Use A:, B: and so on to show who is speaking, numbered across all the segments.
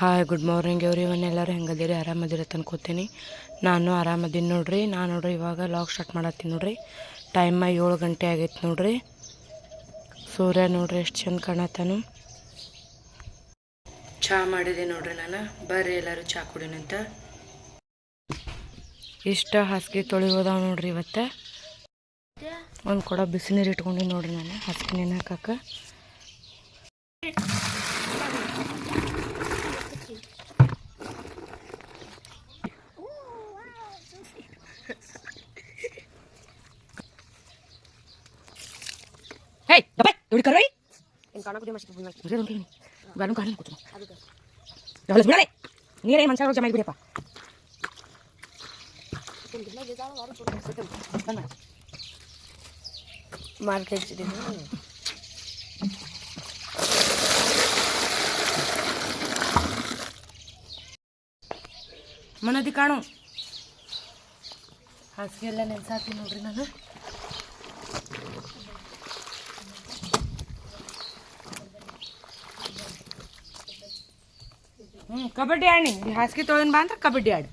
A: Hi good morning everyone ಎಲ್ಲರೂ ಹೆಂಗದಿರಿ? ಆರಾಮದಿರ ಅನ್ಕೋತೀನಿ ನಾನು ಆರಾಮದೀನಿ ನೋಡ್ರಿ. ನಾನು ನೋಡ್ರಿ, ಇವಾಗ ಲಾಗ್ ಸ್ಟಾರ್ಟ್ ಮಾಡತ್ತೀನಿ ನೋಡ್ರಿ. ಟೈಮ ಏಳು ಗಂಟೆ ಆಗೈತೆ ನೋಡ್ರಿ. ಸೂರ್ಯ ನೋಡ್ರಿ, ಎಷ್ಟು ಚಂದ ಕಾಣತ್ತಾನು. ಚಹಾ ಮಾಡಿದೆ ನೋಡ್ರಿ ನಾನು. ಬರ್ರಿ ಎಲ್ಲರೂ ಚಹಾ ಕುಡಿನಂತ ಇಷ್ಟ ಹಾಸಿಗೆ ತೊಳಿಬೋದಾವ ನೋಡ್ರಿ ಇವತ್ತು. ಒಂದು ಕೊಡ ಬಿಸಿನೀರು ಇಟ್ಕೊಂಡಿ ನೋಡ್ರಿ ನಾನು, ಹಾಸಿಗೆ ನೆನೆ ಹಾಕಕ್ಕೆ. ಗಾನು ಕಾರಣ ಕೂತು ಡಬಲ್ ಬಿಡಲೆ ನೀರೇ ಮನುಷ್ಯ ಜಮಾ ಬಿಡಪ್ಪ
B: ಮಾರ್ಕೆಟ್
A: ಮನದಿ ಕಾಣು ಹಾಸಿಗೆ ಎಲ್ಲ ನೆನ್ಸಾತಿ ನೋಡ್ರಿ ನಾನು ಕಬಡ್ಡಿ ಆಡಿ ಹಾಸಿಗೆ ತೊಳೆನ್ ಬಾ ಅಂದ್ರೆ ಕಬಡ್ಡಿ ಆಡಿ.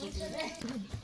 A: 你准备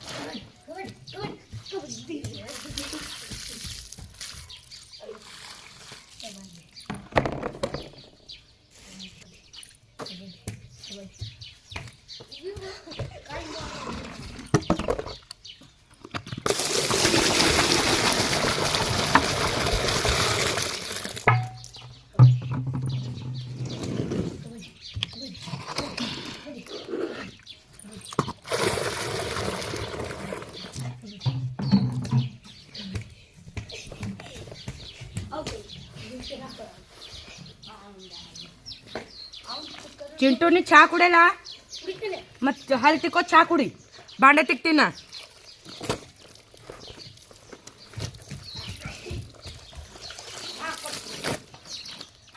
A: ಚಿಂಟು ನೀ ಚಹಾ ಕುಡಿಯಲ್ಲ ಮತ್ತು ಹಲ್ ತಿಕ್ಕೋ ಚಹಾ ಕುಡಿ. ಬಾಂಡೆ ತಿಕ್ತೀನ?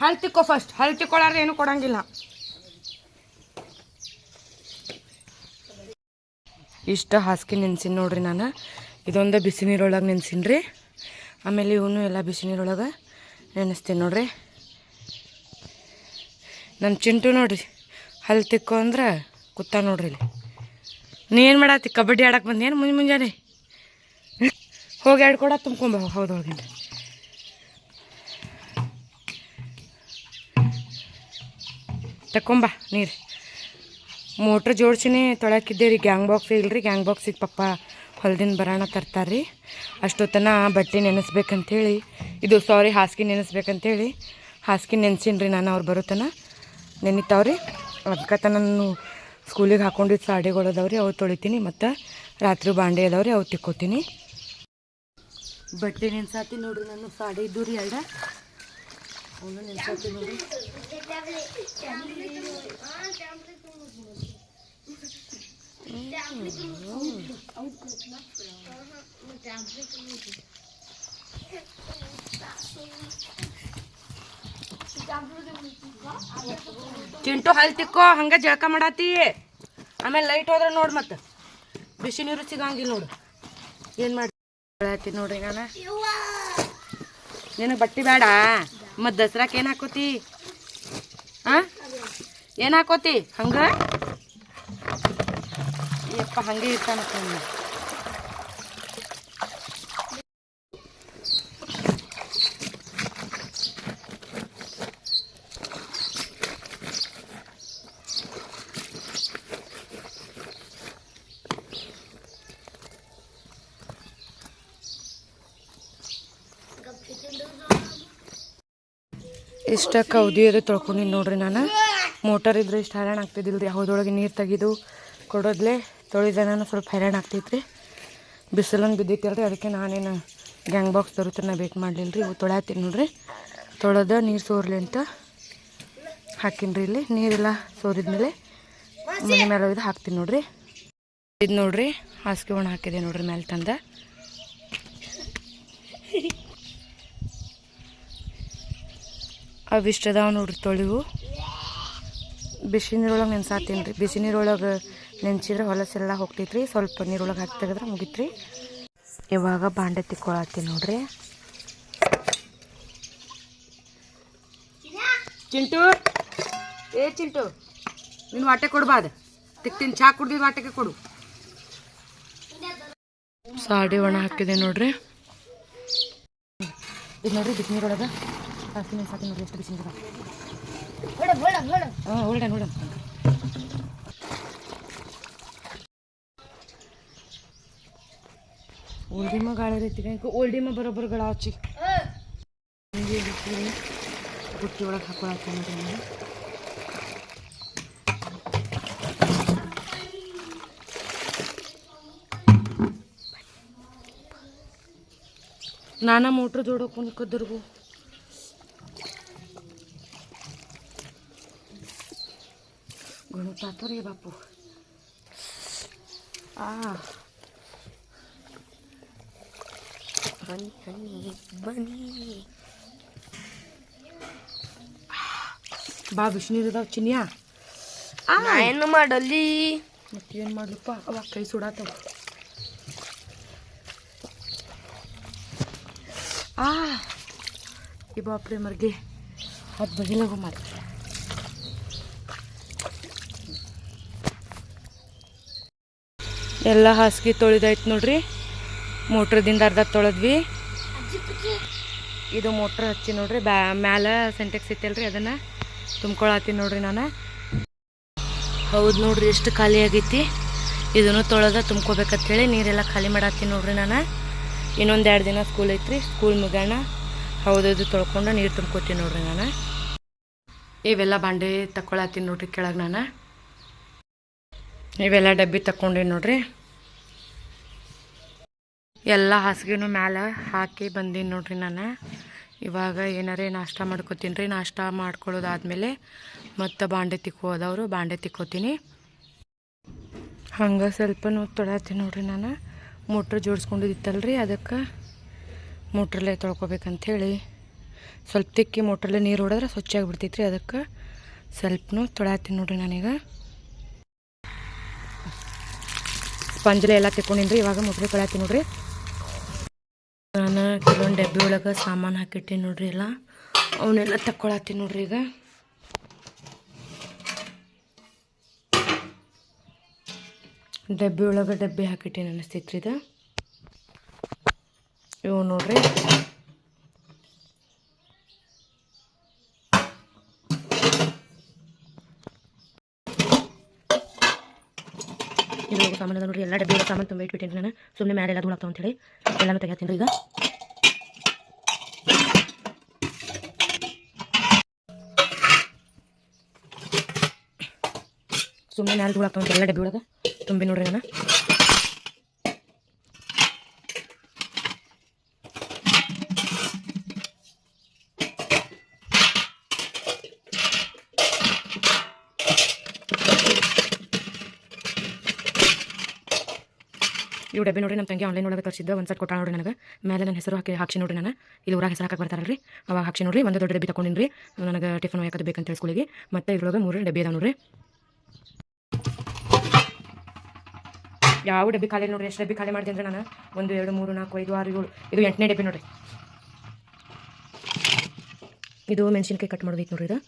A: ಹಲ್ ತಿಕ್ಕೋ ಫಸ್ಟ್ ಹಲ್ ತಿಕ್ಕೊಳ್ಳಾರ ಏನು ಕೊಡಂಗಿಲ್ಲ. ಇಷ್ಟ ಹಾಸಿಗೆ ನೆನ್ಸಿನಿ ನೋಡ್ರಿ ನಾನು. ಇದೊಂದು ಬಿಸಿ ನೀರೊಳಗೆ ನೆನ್ಸಿನಿ ರೀ ಆಮೇಲೆ ಇವನು ಎಲ್ಲ ಬಿಸಿ ನೀರೊಳಗೆ ನೆನೆಸ್ತೀನಿ ನೋಡ್ರಿ. ನನ್ನ ಚಿಂಟು ನೋಡ್ರಿ. ಹಲ್ ತಿಕ್ಕು ಅಂದ್ರೆ ಕೂತ ನೋಡ್ರಿ ಇಲ್ಲಿ. ನೀ ಏನು ಮಾಡತ್ತಿ? ಕಬಡ್ಡಿ ಆಡಕ್ಕೆ ಬಂದೇನು ಮುಂಜೆ ಮುಂಜಾನೆ? ಹೋಗಿ ಎರಡು ಕೊಡ ತುಂಬ್ಕೊಂಬ ಹೌದು ಹೋಗಿ ತಕೊಂಬ ನೀರು. ಮೋಟ್ರ್ ಜೋಡ್ಸಿನಿ, ತೊಳಕಿದ್ದೆ ರೀ. ಗ್ಯಾಂಗ್ ಬಾಕ್ಸ್ ಇಲ್ರಿ. ಗ್ಯಾಂಗ್ ಬಾಕ್ಸಿಗೆ ಪಪ್ಪ ಹೊಲ್ದಿನ ಬರೋಣ ತರ್ತಾರೆ ರೀ ಅಷ್ಟೊತ್ತನ ಬಟ್ಟೆ ನೆನೆಸ್ಬೇಕಂತೇಳಿ. ಇದು ಸಾರಿ ಹಾಸಿಗೆ ನೆನೆಸ್ಬೇಕಂತೇಳಿ. ಹಾಸಿಗೆ ನೆನ್ಸಿನಿ ರೀ ನಾನು, ಅವ್ರು ಬರೋತನ. ನೆನಿತಾವ್ರಿ. ಅದಕ್ಕೆ ನಾನು ಸ್ಕೂಲಿಗೆ ಹಾಕೊಂಡಿದ್ದು ಸಾಡಿಗಳು ಅದಾವ್ರಿ ಅವು ತೊಳಿತೀನಿ ಮತ್ತು ರಾತ್ರಿ ಬಾಂಡೆ ಅದಾವ್ರಿ ಅವು ತಿಕ್ಕೋತೀನಿ. ಬಟ್ಟೆ ನೆನ್ಸಾತಿ ನೋಡ್ರಿ ನಾನು ಸಾಡಿ ಇದ್ದು ರೀ ಎರಡ ಅವನು ನೆನ್ಸಾತಿ ನೋಡ್ರಿ. ಚಿಂಟು ಹಲ್ ತಿಕ್ಕೋ, ಹಂಗೆ ಜಳಕ ಮಾಡಾತಿ. ಆಮೇಲೆ ಲೈಟ್ ಹೋದ್ರೆ ನೋಡಿ ಮತ್ತೆ. ಬಿಸಿ ನೀರು ಸಿಗಂಗಿಲ್ಲ ನೋಡು. ಏನು ಮಾಡ್ತಿ ನೋಡ್ರಿ ನಾನು ನಿನಗೆ ಬಟ್ಟೆ ಬೇಡ ಮತ್ತು ದಸರಾಕ್ಕೆ ಏನು ಹಾಕೋತಿ? ಹಾಂ ಏನು ಹಾಕೋತಿ? ಹಂಗೆ? ಯಪ್ಪ, ಹಂಗೆ ಇರ್ತಾನ ಇಷ್ಟ ಕೌದಿ ಅದು ತೊಳ್ಕೊಂಡಿನಿ ನೋಡ್ರಿ ನಾನು. ಮೋಟರ್ ಇದ್ರೆ ಇಷ್ಟು ಹೈರಾಣ ಆಗ್ತಿದ್ದಿಲ್ಲ ರೀ ಹೌದೊಳಗೆ ನೀರು ತೆಗೆದು ಕೊಡೋದ್ಲೆ ನಾನು ಸ್ವಲ್ಪ ಹೈರಾಣ ಆಗ್ತೈತ್ರಿ. ಬಿಸಿಲೊಂದು ರೀ ಅದಕ್ಕೆ ನಾನೇನು ಗ್ಯಾಂಗ್ ಬಾಕ್ಸ್ ತರುತ್ತನ ಬೇಕು ಮಾಡಲಿಲ್ಲ ರೀ ತೊಳ್ಯಾತೀನಿ ನೋಡ್ರಿ. ತೊಳೆದ ನೀರು ಸೋರ್ಲಿ ಅಂತ ಹಾಕಿನಿ ರೀ ಇಲ್ಲಿ, ನೀರೆಲ್ಲ ಸೋರಿದ್ಮೇಲೆ ಮನೆ ಮೇಲೆ ಇದು ಹಾಕ್ತೀನಿ ನೋಡ್ರಿ. ಇದು ನೋಡ್ರಿ, ಹಾಸಿಗೆ ಒಣ ಹಾಕಿದೆ ನೋಡ್ರಿ ಮೇಲೆ ತಂದ. ಅವಿಷ್ಟು ಅದಾವ ನೋಡ್ರಿ ತೊಳಿವು ಬಿಸಿ ನೀರೊಳಗೆ ನೆನ್ಸಾತೀನಿ ರೀ. ಬಿಸಿ ನೀರೊಳಗೆ ನೆನ್ಸಿದ್ರೆ ಹೊಲಸೆಲ್ಲ ಹೋಗ್ತೈತ್ರಿ. ಸ್ವಲ್ಪ ನೀರೊಳಗೆ ಹಾಕಿ ತೆಗೆದ್ರೆ ಮುಗಿತ್ರಿ. ಇವಾಗ ಬಾಂಡೆ ತಿಕ್ಕೊಳತ್ತೀನಿ ನೋಡ್ರಿ. ಚಿಂಟು! ಏ ಚಿಂಟು ನೀನು ವಾಟೆ ಕೊಡ್ಬಾದ ತಿಕ್ತೀನಿ. ಚಾ ಕುಡ್ದಿದ್ದು ವಾಟೆಗೆ ಕೊಡು. ಸಾಡಿ ಒಣ ಹಾಕಿದೆ ನೋಡ್ರಿ. ಇದು ನೋಡ್ರಿ ಬಿಸಿನೀರೊಳಗೆ ಹಾಕಿ. ನೆನ್ಸಾಕಿ ನೋಡಿ ಎಷ್ಟು ಬಿಸಿ ಹಾಂ ಹೊಲ್ಡ ನೋಡ. ಓಲ್ಡಿಮ ಗಾಳಿ ರೀತಿ ಓಲ್ಡಿಮ ಬರೋಬ್ಬರ ಗಳ ಹಚ್ಚಿ ಬುಟ್ಟಿ ಒಳಗೆ ಹಾಕೊಳಕ್ಕೆ ನೋಡ್ರಿ ನಾನು ಮೋಟ್ರ್ ಜೋಡಕ್ಕೆ ಕದ್ದರ್ಗು ಗಣತಾತು ರೀ ಬಾಪು ಆ ಹನಿ ಹನಿ ಬನ್ನಿ ಬಾ ಬಿಸಿನೀರಿದಾವ ಚಿನ್ಯಾ
B: ಏನು ಮಾಡಲಿ
A: ಮತ್ತೇನು ಮಾಡ್ಲಪ್ಪ ಅವ ಕೈ ಸುಡಾತವ ಆ ಈ ಬಾಪ್ರೆ ಮರ್ಗೆ ಅದು ಬಗಿಲಾಗೋ ಮಾತು ಎಲ್ಲ ಹಾಸಿಗೆ ತೊಳೆದಾಯ್ತು ನೋಡ್ರಿ. ಮೋಟ್ರದಿಂದ ಅರ್ಧ ತೊಳೆದ್ವಿ. ಇದು ಮೋಟ್ರ್ ಹಚ್ಚಿ ನೋಡ್ರಿ. ಬ್ಯಾ, ಮ್ಯಾಲ ಸೆಂಟೆಕ್ಸ್ ಐತಲ್ರಿ ಅದನ್ನು. ತುಂಬ್ಕೊಳತ್ತೀನಿ ನೋಡ್ರಿ ನಾನು. ಹೌದು ನೋಡ್ರಿ, ಎಷ್ಟು ಖಾಲಿ ಆಗೈತಿ. ಇದನ್ನು ತೊಳೆದ ತುಂಬ್ಕೋಬೇಕಂತೇಳಿ ನೀರೆಲ್ಲ ಖಾಲಿ ಮಾಡತ್ತೀನಿ ನೋಡ್ರಿ ನಾನು. ಇನ್ನೊಂದು ಎರಡು ದಿನ ಸ್ಕೂಲ್ ಐತ್ರಿ. ಸ್ಕೂಲ್ ಮುಗೋಣ ಹೌದು ಇದು ತೊಳ್ಕೊಂಡು ನೀರು ತುಂಬ್ಕೋತೀನಿ ನೋಡ್ರಿ ನಾನು. ಇವೆಲ್ಲ ಬಾಂಡೆ ತಕ್ಕೊಳತ್ತೀನಿ ನೋಡ್ರಿ ಕೆಳಗೆ ನಾನು. ಇವೆಲ್ಲ ಡಬ್ಬಿ ತಕ್ಕೊಂಡೀನಿ ನೋಡ್ರಿ. ಎಲ್ಲ ಹಾಸಿಗೆನೂ ಮ್ಯಾಲೆ ಹಾಕಿ ಬಂದೀನಿ ನೋಡ್ರಿ ನಾನು. ಇವಾಗ ಏನಾರೇ ನಾಷ್ಟ ಮಾಡ್ಕೋತೀನಿ ರೀ. ನಾಷ್ಟ ಮಾಡ್ಕೊಳ್ಳೋದಾದ್ಮೇಲೆ ಮತ್ತು ಬಾಂಡೆ ತಿಕ್ಕೋದವರು, ಬಾಂಡೆ ತಿಕ್ಕೋತೀನಿ. ಹಂಗೆ ಸ್ವಲ್ಪ ತೊಳ್ಯಾತೀನಿ ನೋಡ್ರಿ ನಾನು. ಮೋಟ್ರ್ ಜೋಡಿಸ್ಕೊಂಡಿದ್ದಿತ್ತಲ್ರಿ, ಅದಕ್ಕೆ ಮೋಟ್ರಲ್ಲೇ ತೊಳ್ಕೊಬೇಕಂಥೇಳಿ ಸ್ವಲ್ಪ ತಿಕ್ಕಿ ಮೋಟ್ರಲ್ಲೇ ನೀರು ಹೊಡೆದ್ರೆ ಸ್ವಚ್ಛ ಆಗಿಬಿಡ್ತೈತ್ರಿ, ಅದಕ್ಕೆ ಸ್ವಲ್ಪನೂ ತೊಳ್ಯಾತೀನಿ ನೋಡ್ರಿ ನಾನೀಗ. ಸ್ಪಂಜಲೆ ಎಲ್ಲ ತಿಕ್ಕೊಂಡಿನ್ರಿ, ಇವಾಗ ಮುಟ್ರಿ ತೊಳ್ಯಾತೀನಿ ನೋಡ್ರಿ. ನಾನು ಕೆಲವೊಂದು ಡಬ್ಬಿ ಒಳಗೆ ಸಾಮಾನು ಹಾಕಿಟ್ಟೀನಿ ನೋಡ್ರಿ ಎಲ್ಲ. ಅವನ್ನೆಲ್ಲ ತಕ್ಕೊಳತ್ತೀನಿ ನೋಡ್ರಿ ಈಗ. ಡಬ್ಬಿ ಒಳಗೆ ಡಬ್ಬಿ ಹಾಕಿಟ್ಟೀನಿ ಅನಿಸ್ತೈತ್ರಿ ಇದು. ಇವು ನೋಡ್ರಿ ಇದು ಸಾಮಾನು ಅದ ನೋಡ್ರಿ ಎಲ್ಲ ಡಬ್ಬಿ ಸಾಮಾನು ತುಂಬ ಇಟ್ಬಿಟ್ಟೇನಿ ನಾನು. ಸುಮ್ಮನೆ ಮೇಲೆ ಎಲ್ಲ ಧೂಳಾಗ್ತಾವ ಅಂತೇಳಿ ಎಲ್ಲನೂ ತೆಗಿತೀನಿ ಈಗ. ಸುಮ್ಮನೆ ಮ್ಯಾಲೆ ಧೂಳಾಗ್ತಾವ ಅಂತ ಎಲ್ಲ ಡಬ್ಬಿ ಒಳಗೆ ತುಂಬಿ ನೋಡ್ರಿ ನಾನು. ಇವು ಡಬ್ಬಿ ನೋಡ್ರಿ ನಮ್ಮ ತಂಗಿ ಆನ್ಲೈನ್ ಒಳಗೆ ತರಿಸಿದ್ದ ಒಂದು ಸಟ್ ಕೊಟ್ಟ ನೋಡ್ರಿ ನನಗೆ. ಮೇಲೆ ನನ್ನ ಹೆಸರು ಹಾಕಿ, ಹಾಕ್ಸಿ ನೋಡ್ರಿ ನಾನು. ಇಲ್ಲಿ ಊರಾಗ ಹೆಸರು ಹಾಕಕ್ಕೆ ರೀ ಅವಾಗ ಹಾಕಿ ನೋಡ್ರಿ, ಒಂದು ದೊಡ್ಡ ಡಬ್ಬಿ ತಗೊಂಡಿನಿ ನನಗೆ ಟಿಫನ್ ಒಯ್ಯಕದು ಬೇಕಂತ ಸ್ಕೂಲಿಗೆ ಮತ್ತೆ ಇದ್ರೊಳಗೆ ಮೂರು ಡಬ್ಬಿ ಅದಾವ ನೋಡ್ರಿ. ಯಾವ ಡಬ್ಬಿ ಖಾಲಿ ನೋಡ್ರಿ, ಎಷ್ಟು ಡಬ್ಬಿ ಖಾಲಿ ಮಾಡಿದೆ ಅಂದ್ರೆ ನಾನು? ಒಂದು, ಎರಡು, ಮೂರು, ನಾಲ್ಕು, ಐದು, ಆರು, ಏಳು. ಇದು ಎಂಟನೇ ಡಬ್ಬಿ ನೋಡ್ರಿ. ಇದು ಮೆಣಸಿನ್ಕಾಯಿ ಕಟ್ ಮಾಡ್ಬೇಕು ನೋಡ್ರಿ ಇದು.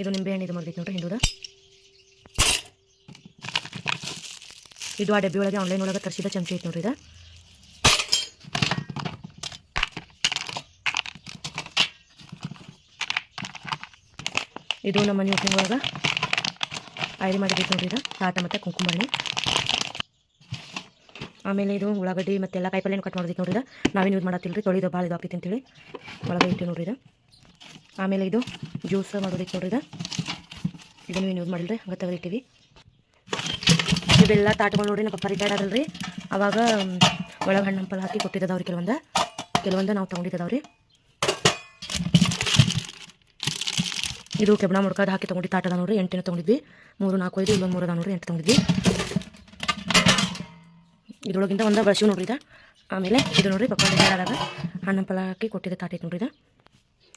A: ಇದು ನಿಂಬೆ ಹಣ್ಣು ಇದು ಮಾಡ್ಬೇಕು ನೋಡ್ರಿ ಹಿಂದುದ. ಇದು ಆ ಡಬ್ಬಿ ಒಳಗೆ ಆನ್ಲೈನ್ ಒಳಗೆ ತರಿಸಿದ ಚಮಚ ಐತೆ ನೋಡ್ರಿ ಇದು. ಇದು ನಮ್ಮ ಮನೆ ಉಪ್ಪಿನ ಒಳಗೆ. ಐರಿ ಮಾಡಿದ್ದೈತೆ ನೋಡ್ರಿ ಇದು ತಾಟ ಮತ್ತು ಕುಂಕುಮಣ್ಣಿ ಆಮೇಲೆ ಇದು ಉಳ್ಳಾಗಡ್ಡಿ ಮತ್ತು ಎಲ್ಲ ಕಾಯಿಪಲ್ಲೆನೂ ಕಟ್ ಮಾಡೋದಕ್ಕೆ ನೋಡಿದ ನಾವೇನು ಯೂಸ್ ಮಾಡತ್ತಿಲ್ಲ ರೀ ತೊಳಿದು ಭಾಳ ಇದು ಅಂತ ಅಂತೇಳಿ ಒಳಗೆ ಇಟ್ಟು ನೋಡ್ರಿ ಇದು. ಆಮೇಲೆ ಇದು ಜ್ಯೂಸ್ ಮಾಡೋದೈತೆ ನೋಡ್ರಿ ಇದು. ಇದನ್ನು ಏನು ಯೂಸ್ ಮಾಡಿಲ್ಲ ರೀ ಹಂಗೆ ತೆಗೆದಿಟ್ಟಿವಿ. ಇವೆಲ್ಲ ತಾಟ್ಗಳು ನೋಡ್ರಿ ನಮ್ಮ ಪಪ್ಪ ರಿಟೈರ್ಡ್ ಅದಲ್ರಿ ಅವಾಗ ಒಳಗೆ ಹಣ್ಣು ಹಂಪಲ್ ಹಾಕಿ ಕೊಟ್ಟಿದ್ದವ್ರಿ ಕೆಲವೊಂದು. ಕೆಲವೊಂದು ನಾವು ತೊಗೊಂಡಿದ್ದವ್ರಿ. ಇದು ಕೆಬ್ಬಣ ಮುಡ್ಕಾದ ಹಾಕಿ ತೊಗೊಂಡು ತಾಟದ ನೋಡ್ರಿ, ಎಂಟಿನ ತೊಗೊಂಡಿದ್ವಿ. ಮೂರು, ನಾಲ್ಕು ಐದು, ಇಲ್ಲೊಂದು ಮೂರು ಅದ ನೋಡ್ರಿ, ಎಂಟು ತೊಗೊಂಡಿದ್ವಿ. ಇದ್ರೊಳಗಿಂದ ಒಂದು ಬಳಸಿವ್ ನೋಡ್ರಿ ಇದು. ಆಮೇಲೆ ಇದು ನೋಡ್ರಿ ಪಪ್ಪ ಆದಾಗ ಹಣ್ಣು ಹಾಕಿ ಕೊಟ್ಟಿದ್ದ ತಾಟ ಐತೆ ನೋಡ್ರಿ ಇದು.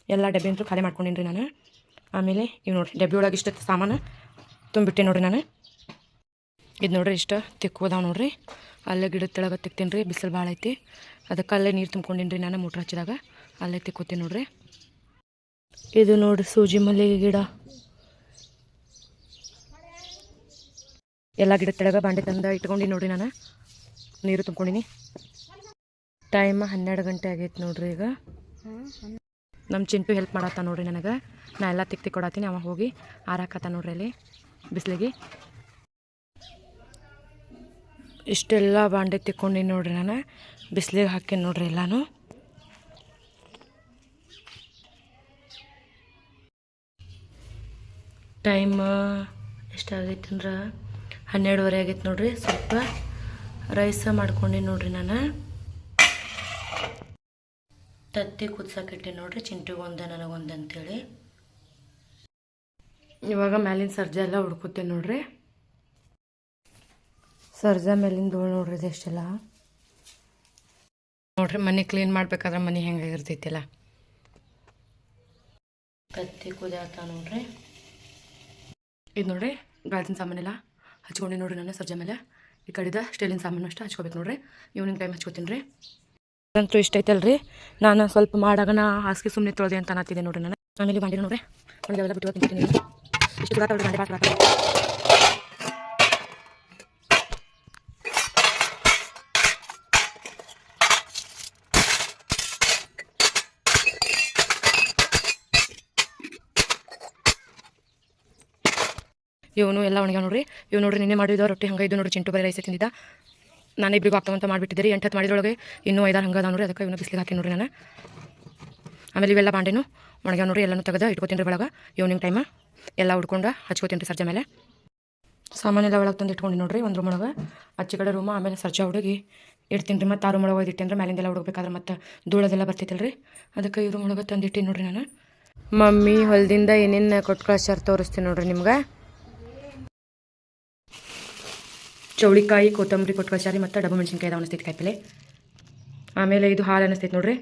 A: ಎಲ್ಲ ಡಬ್ಬೆ ಅಂತೂ ಖಾಲಿ ಮಾಡ್ಕೊಂಡಿನಿ ನಾನು. ಆಮೇಲೆ ಇವು ನೋಡ್ರಿ ಡಬ್ಬಿ ಒಳಗೆ ಇಷ್ಟು ಸಾಮಾನು ತುಂಬಿಟ್ಟೆ ನೋಡ್ರಿ ನಾನು. ಇದು ನೋಡ್ರಿ ಇಷ್ಟು. ತಿಕ್ಕೋದಾವ ನೋಡ್ರಿ. ಅಲ್ಲೇ ಗಿಡದ ತೆಳಗೆ ತಿಕ್ತೀನಿ ರೀ ಬಿಸಿಲು ಭಾಳ ಐತಿ. ಅದಕ್ಕೆ ಅಲ್ಲೇ ನೀರು ತುಂಬ್ಕೊಂಡಿನಿ ರೀ ನಾನು ಮೋಟ್ರ್ ಹಚ್ಚಿದಾಗ. ಅಲ್ಲೇ ತಿಕ್ಕೋತೀನಿ ನೋಡ್ರಿ. ಇದು ನೋಡ್ರಿ ಸೂಜಿ ಮಲ್ಲಿಗೆ ಗಿಡ. ಎಲ್ಲ ಗಿಡದ ತೆಳಗೆ ಬಾಂಡೆ ತಂದ ಇಟ್ಕೊಂಡಿನಿ ನೋಡ್ರಿ ನಾನು. ನೀರು ತುಂಬ್ಕೊಂಡಿನಿ. ಟೈಮ್ ಹನ್ನೆರಡು ಗಂಟೆ ಆಗೈತೆ ನೋಡ್ರಿ ಈಗ. ನಮ್ಮ ಚಿಂಟು ಹೆಲ್ಪ್ ಮಾಡತ್ತ ನೋಡ್ರಿ ನನಗೆ. ನಾ ಎಲ್ಲ ತಿಕ್ತಿ ತಿಕ್ ಕೊಡತ್ತೀನಿ ಅವ ಹೋಗಿ ಆರಾಕತ್ತ ನೋಡ್ರಿ ಅಲ್ಲಿ, ಬಿಸಿಲಿಗೆ. ಇಷ್ಟೆಲ್ಲ ಬಾಂಡೆ ತಿಕ್ಕೊಂಡಿನಿ ನೋಡ್ರಿ ನಾನು. ಬಿಸಿಲಿಗೆ ಹಾಕಿ ನೋಡ್ರಿ ಎಲ್ಲಾನು. ಟೈಮ್ ಎಷ್ಟಾಗೈತೆ ಅಂದ್ರೆ? ಹನ್ನೆರಡುವರೆ ಆಗೈತೆ ನೋಡ್ರಿ, ಸ್ವಲ್ಪ ರೈಸ ಮಾಡ್ಕೊಂಡಿ ನೋಡ್ರಿ ನಾನು. ತತ್ತಿ ಕುದ್ಸಾಕಿಟ್ಟೆ ನೋಡ್ರಿ, ಚಿಂಟಿಗೆ ಒಂದ ನನಗೊಂದು ಅಂತೇಳಿ. ಇವಾಗ ಮ್ಯಾಲಿನ ಸರ್ಜೆ ಎಲ್ಲ ಹುಡ್ಕೋತೇನೆ ನೋಡ್ರಿ. ಸರ್ಜಾ ಮೇಲಿನ ಧೂಳು ನೋಡ್ರಿ ಇದೆಷ್ಟೆಲ್ಲ ನೋಡ್ರಿ ಮನೆ ಕ್ಲೀನ್ ಮಾಡ್ಬೇಕಾದ್ರೆ ಮನೆ ಹೆಂಗಾಗಿರ್ತೈತಿಲ್ಲ ಕತ್ತಿ ಕುದಿಯಾತ ನೋಡ್ರಿ. ಇದು ನೋಡ್ರಿ ಗಾಜಿನ ಸಾಮಾನೆಲ್ಲ ಹಚ್ಕೊಂಡು ನೋಡ್ರಿ ನಾನು ಸರ್ಜಾ ಮೇಲೆ. ಈ ಕಡೆದ ಸ್ಟೀಲಿನ ಸಾಮಾನು ಅಷ್ಟೇ ಹಚ್ಕೋಬೇಕು ನೋಡ್ರಿ. ಈವ್ನಿಂಗ್ ಟೈಮ್ ಹಚ್ಕೋತೀನಿ ರೀ. ಅಂತೂ ಇಷ್ಟ ಐತಲ್ರಿ. ನಾನು ಸ್ವಲ್ಪ ಮಾಡಾಗ ನಾ ಹಾಸಿಗೆ ಸುಮ್ಮನೆ ತೊಳೆದೆ ಅಂತ ಅನ್ನತ್ತಿದ್ದೆ ನೋಡ್ರಿ ನಾನು. ಆಮೇಲೆ ಬಾಂಡಿ ನೋಡ್ರಿ. ಬಿಟ್ಟು ಇಷ್ಟು ಬಾಂಡೆ ಇವನು ಎಲ್ಲ ಒಣಗ್ಯಾವ ನೋಡ್ರಿ. ಇವ್ ನೋಡ್ರಿ ನಿನ್ನೆ ಮಾಡಿದ ರೊಟ್ಟಿ ಹಂಗೆ ಇದು ನೋಡ್ರಿ, ಚಿಂಟು ಬರೀ ರೈಸ್ ತಿಂದಿದ್ದ. ನಾನು ಇಬ್ಬರಿಗೂ ಆಗ್ತಾವಂತ ಮಾಡಿಬಿಟ್ಟಿದ್ದೀರಿ ಎಂಟು ಹತ್ತು ಮಾಡಿದ್ರೊಳಗೆ ಇನ್ನೂ ಐದಾರು ಹಂಗೆ ಅದಾವ ನೋಡ್ರಿ, ಅದಕ್ಕೆ ಇವನು ಬಿಸಿಲಿಗೆ ಹಾಕಿ ನೋಡ್ರಿ ನಾನು. ಆಮೇಲೆ ಇವೆಲ್ಲ ಬಾಂಡೆನು, ಒಣಗ್ಯಾವ ನೋಡ್ರಿ, ಎಲ್ಲನೂ ತೆಗೆದು ಇಟ್ಕೋತೀನಿ ರೀ ಒಳಗೆ ಇವ್ನಿಂಗ್ ಟೈಮ ಎಲ್ಲ ಹುಡ್ಕೊಂಡು ಹಚ್ಕೋತೀನಿ ರೀ ಸರ್ಜೆ ಮೇಲೆ. ಸಾಮಾನೆಲ್ಲ ಒಳಗೆ ತಂದು ಇಟ್ಕೊಂಡು ನೋಡ್ರಿ, ಒಂದು ರೂಮ್ ಒಳಗೆ. ಹಚ್ಚಿ ಕಡೆ ರೂಮ ಆಮೇಲೆ ಸರ್ಜಾ ಹುಡುಗಿ ಇಡ್ತೀನಿ ರೀ ಮತ್ತು ಆ ರೂಮ್ ಒಳಗೆ ಒಯ್ದು ಇಟ್ಟೇನ್ರಿ ಮ್ಯಾಲಿಂದೆಲ್ಲ ಹುಡುಗಬೇಕಾದ್ರೆ ಮತ್ತು ಧೂಳದೆಲ್ಲ ಬರ್ತೈತಲ್ಲ ರೀ ಅದಕ್ಕೆ ಈ ರೂಮ್ ಒಳಗೆ ತಂದು ಇಟ್ಟಿನಿ ನೋಡ್ರಿ ನಾನು. ಮಮ್ಮಿ ಹೊಲದಿಂದ ಏನೇನು ಕೊಟ್ಟು ಕಳ್ಸ್ಯಾರ ತೋರಿಸ್ತೀನಿ ನೋಡ್ರಿ ನಿಮ್ಗೆ. ಚೌಳಿಕಾಯಿ, ಕೊತ್ತಂಬರಿ ಕೊಟ್ಟು ಮತ್ತು ಡಬ್ಬು ಮೆಣಸಿನ್ಕಾಯಿ ಇದಾವೆ ಅನಿಸ್ತೈತಿ ಕಾಯಿಪಲ್ಲೆ. ಆಮೇಲೆ ಇದು ಹಾಲು ಅನಿಸ್ತೈತಿ ನೋಡ್ರಿ.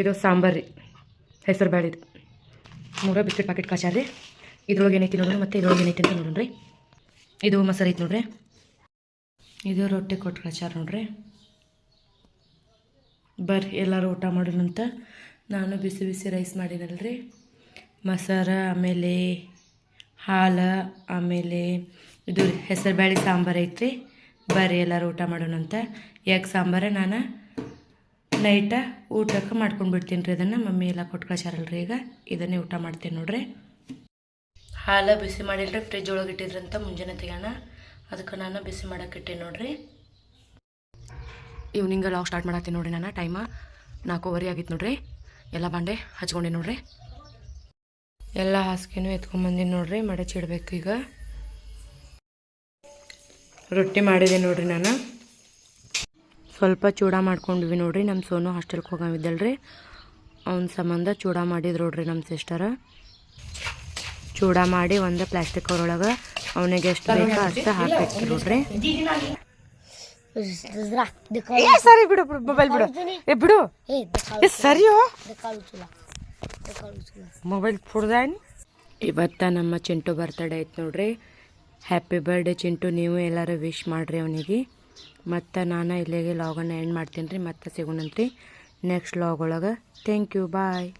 A: ಇದು ಸಾಂಬಾರು ರೀ. ಹೆಸರು ಬೇಳೆದು ಮೂರ ಬಿಸ್ಕೆಟ್ ಪ್ಯಾಕೆಟ್ ಕಳ್ಸ್ಯಾರ ರೀ ಇದ್ರೊಳಗೆ ಏನೈತಿ ನೋಡ್ರಿ ಮತ್ತು ಇದ್ರೊಳಗೆ ಏನೈತಿ ಅಂತ ನೋಡ್ರಿ ಇದು ಮೊಸರು ಐತಿ ನೋಡ್ರಿ. ಇದು ರೊಟ್ಟಿ ಕೊಟ್ಟು ಕಳ್ಸ್ಯಾರ ನೋಡ್ರಿ. ಬರ್ರಿ, ಎಲ್ಲರೂ ಊಟ ಮಾಡೋಣಂತ ನಾನು ಬಿಸಿ ಬಿಸಿ ರೈಸ್ ಮಾಡಿದಲ್ರಿ ಮೊಸರು, ಆಮೇಲೆ ಹಾಲು, ಆಮೇಲೆ ಇದು ಹೆಸರು ಬ್ಯಾಳಿ ಸಾಂಬಾರು ಐತ್ರಿ. ಬರ್ರಿ ಎಲ್ಲರೂ ಊಟ ಮಾಡೋಣಂತ ಯಾಕೆ ಸಾಂಬಾರ? ನಾನು ನೈಟ ಊಟಕ್ಕೆ ಮಾಡ್ಕೊಂಡು ಬಿಡ್ತೀನಿ ರೀ ಇದನ್ನು. ಮಮ್ಮಿ ಎಲ್ಲ ಕೊಟ್ಟು ರೀ ಈಗ. ಇದನ್ನೇ ಊಟ ಮಾಡ್ತೀನಿ ನೋಡ್ರಿ. ಹಾಲು ಬಿಸಿ ಮಾಡಿಲ್ರಿ ಫ್ರಿಜ್ ಒಳಗೆ ಇಟ್ಟಿದ್ರಂತ ಮುಂಜಾನೆ ತೆಗೋಣ ಅದಕ್ಕೆ ನಾನು ಬಿಸಿ ಮಾಡಕ್ಕೆ ಇಟ್ಟೆ ನೋಡ್ರಿ. ಈವ್ನಿಂಗ್ ಲಾಕ್ ಸ್ಟಾರ್ಟ್ ಮಾಡತ್ತೀನಿ ನೋಡ್ರಿ ನಾನು ಟೈಮ ನಾಲ್ಕೂವರೆ ಆಗಿತ್ತು ನೋಡ್ರಿ. ಎಲ್ಲ ಬಾಂಡೆ ಹಚ್ಕೊಂಡೆ ನೋಡ್ರಿ. ಎಲ್ಲ ಹಾಸಿಗೆನೂ ಎತ್ಕೊಂಬಂದಿನಿ ನೋಡ್ರಿ. ಮಡಚಿಡ್ಬೇಕು ಈಗ. ರೊಟ್ಟಿ ಮಾಡಿದೆ ನೋಡ್ರಿ ನಾನು. ಸ್ವಲ್ಪ ಚೂಡ ಮಾಡ್ಕೊಂಡ್ವಿ ನೋಡ್ರಿ ನಮ್ಮ ಸೋನು ಹಾಸ್ಟೆಲ್ಗೆ ಹೋಗಿದ್ದಲ್ರಿ ಅವನ ಸಂಬಂಧ ಚೂಡ ಮಾಡಿದ್ರು ನೋಡ್ರಿ ನಮ್ಮ ಸಿಸ್ಟರ ಚೂಡ ಮಾಡಿ ಒಂದು ಪ್ಲಾಸ್ಟಿಕ್ ಅವರೊಳಗೆ ಅವನಿಗೆ ಎಷ್ಟು ಬೇಕೋ ಅಷ್ಟು ಹಾಕ್ಬೇಕು ನೋಡ್ರಿ. ಸರಿ ಬಿಡು ಬಿಡು ಮೊಬೈಲ್ ಬಿಡು. ಏ ಬಿಡು. ಸರಿಯೋ? ಮೊಬೈಲ್ ಫುಡ್ದಾನಿ ಇವತ್ತು ನಮ್ಮ ಚಿಂಟು ಬರ್ತಡೇ ಐತೆ ನೋಡ್ರಿ. Happy birthday Chintu. ನೀವು ಎಲ್ಲರೂ ವಿಶ್ ಮಾಡಿರಿ ಅವನಿಗೆ. ಮತ್ತು ನಾನು ಇಲ್ಲಿಗೆ ಲಾಗನ್ನು ಎಂಡ್ ಮಾಡ್ತೀನಿ ರೀ. ಮತ್ತೆ ಸಿಗೋಣಂತ್ರಿ. ನೆಕ್ಸ್ಟ್ ಲಾಗ್ ಒಳಗೆ. Thank you bye